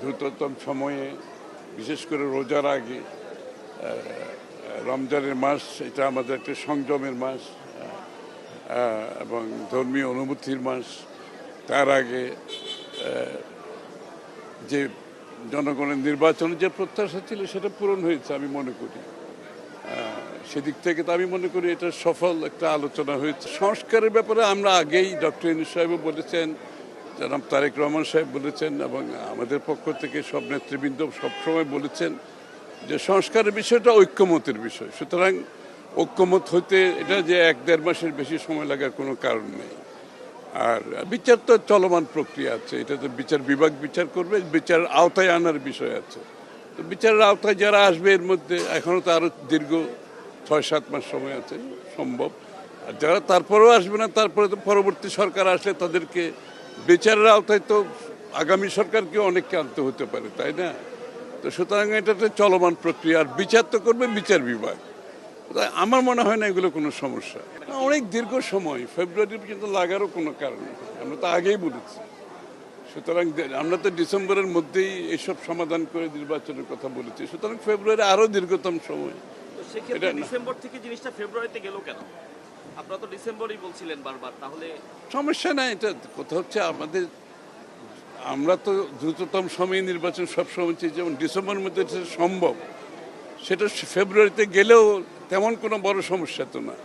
দ্রুততম সময়ে, বিশেষ করে রোজার আগে রমজানের মাস, এটা আমাদের একটা সংযমের মাস এবং ধর্মীয় অনুভূতির মাস। তার আগে যে জনগণের নির্বাচনের যে প্রত্যাশা ছিল, সেটা পূরণ হয়েছে আমি মনে করি। সেদিক থেকে তো আমি মনে করি এটা সফল একটা আলোচনা হয়েছে। সংস্কারের ব্যাপারে আমরা আগেই ডক্টর ইনুস সাহেবও বলেছেন জনাব তারেক রহমান সাহেব বলেছেন এবং আমাদের পক্ষ থেকে সব নেতৃবৃন্দ সবসময় বলেছেন যে সংস্কারের বিষয়টা ঐক্যমতের বিষয়। সুতরাং ঐক্যমত হইতে এটা যে এক দেড় মাসের বেশি সময় লাগার কোনো কারণ নেই। আর বিচার তো চলমান প্রক্রিয়া আছে। এটা তো বিচার বিভাগ বিচার করবে বিচার আওতায় আনার বিষয় আছে। তো বিচারের আওতায় যারা আসবে এর মধ্যে এখনও তো আরও দীর্ঘ ছয়, সাত মাস সময় আছে, সম্ভব। আর যারা তারপরেও আসবে না, তারপরে তো পরবর্তী সরকার আসলে তাদেরকে বিচারের আওতায় তো আগামী সরকারকে অনেককে আনতে হতে পারে তাই না? তো সুতরাং এটা একটা চলমান প্রক্রিয়া আর বিচার তো করবে বিচার বিভাগ। আমার মনে হয় না এগুলো কোনো সমস্যা। অনেক দীর্ঘ সময় ফেব্রুয়ারি পর্যন্ত লাগারও কোনো কারণ আমরা তো আগেই বলেছি। সুতরাং আমরা তো ডিসেম্বরের মধ্যেই এসব সমাধান করে নির্বাচনের কথা বলেছি। সুতরাং ফেব্রুয়ারি আরও দীর্ঘতম সময়। এটা ডিসেম্বর থেকে জিনিসটা ফেব্রুয়ারিতে গেল কেন? আপনারা তো ডিসেম্বরই বলছিলেন বারবার, তাহলে সমস্যা নাই, এটা কথা হচ্ছে আমাদের, আমরা তো দ্রুততম সময়ে নির্বাচন সব সময় চাই যেমন ডিসেম্বরের মধ্যে সম্ভব, সেটা ফেব্রুয়ারিতে গেলেও তেমন কোনো বড় সমস্যা তো না।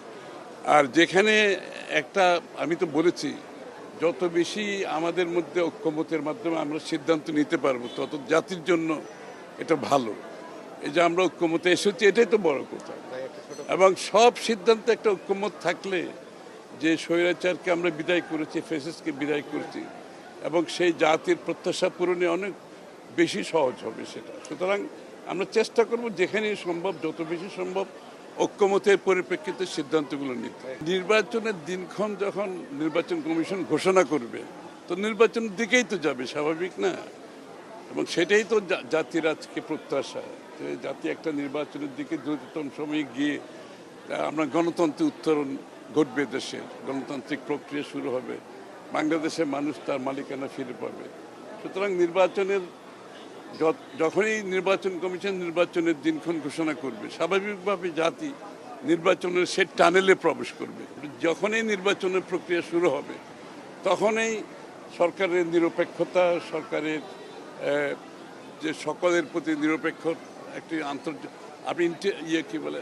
আর যেখানে একটা, আমি তো বলেছি, যত বেশি আমাদের মধ্যে ঐক্যমতের মাধ্যমে আমরা সিদ্ধান্ত নিতে পারব, তত জাতির জন্য এটা ভালো। এই যে আমরা ঐক্যমতে এসেছি, এটাই তো বড় কথা। এবং সব সিদ্ধান্তে একটা ঐক্যমত থাকলে যে স্বৈরাচারকে আমরা বিদায় করেছি ফেসেসকে বিদায় করেছি, এবং সেই জাতির প্রত্যাশা পূরণে অনেক বেশি সহজ হবে সেটা। সুতরাং আমরা চেষ্টা করব যেখানেই সম্ভব, যত বেশি সম্ভব ঐক্যমতের পরিপ্রেক্ষিতে সিদ্ধান্তগুলো নিতে। নির্বাচনের দিনক্ষণ যখন নির্বাচন কমিশন ঘোষণা করবে, তো নির্বাচনের দিকেই তো যাবে, স্বাভাবিক না? এবং সেটাই তো জাতির আজকে প্রত্যাশা। যে জাতি একটা নির্বাচনের দিকে দ্রুততম সময়ে গিয়ে আমরা গণতন্ত্রের উত্তরণ ঘটবে দেশে, গণতান্ত্রিক প্রক্রিয়া শুরু হবে। বাংলাদেশের মানুষ তার মালিকানা ফিরে পাবে। সুতরাং নির্বাচনের যখনই নির্বাচন কমিশন নির্বাচনের দিনক্ষণ ঘোষণা করবে স্বাভাবিকভাবে জাতি নির্বাচনের সে টানেলে প্রবেশ করবে। যখনই নির্বাচনের প্রক্রিয়া শুরু হবে, তখনই সরকারের নিরপেক্ষতা, সরকারের যে সকলের প্রতি নিরপেক্ষ একটি আন্তর্জাতিক আপনি ইয়ে কি বলে?